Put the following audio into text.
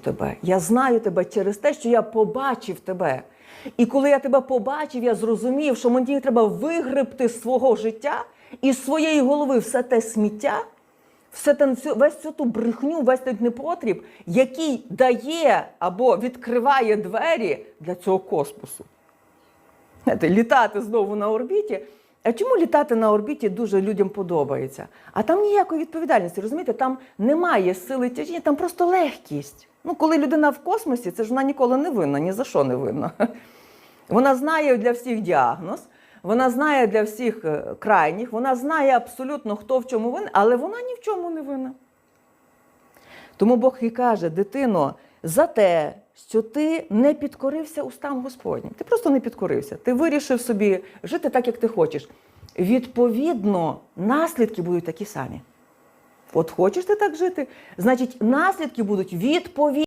тебе. Я знаю тебе через те, що я побачив тебе. І коли я тебе побачив, я зрозумів, що мені треба вигребти з свого життя і з своєї голови все те сміття, все те, весь цю ту брехню, весь той непотріб, який дає або відкриває двері для цього космосу. Літати знову на орбіті. А чому літати на орбіті дуже людям подобається? А там ніякої відповідальності, розумієте, там немає сили тяжіння, там просто легкість. Ну, коли людина в космосі, це ж вона ніколи не винна, ні за що не винна. Вона знає для всіх діагноз, вона знає для всіх е, крайніх, вона знає абсолютно, хто в чому винен, але вона ні в чому не винна. Тому Бог і каже, дитино, за те, що ти не підкорився устам Господнім. Ти просто не підкорився. Ти вирішив собі жити так, як ти хочеш. Відповідно, наслідки будуть такі самі. От хочеш ти так жити, значить, наслідки будуть відповідні.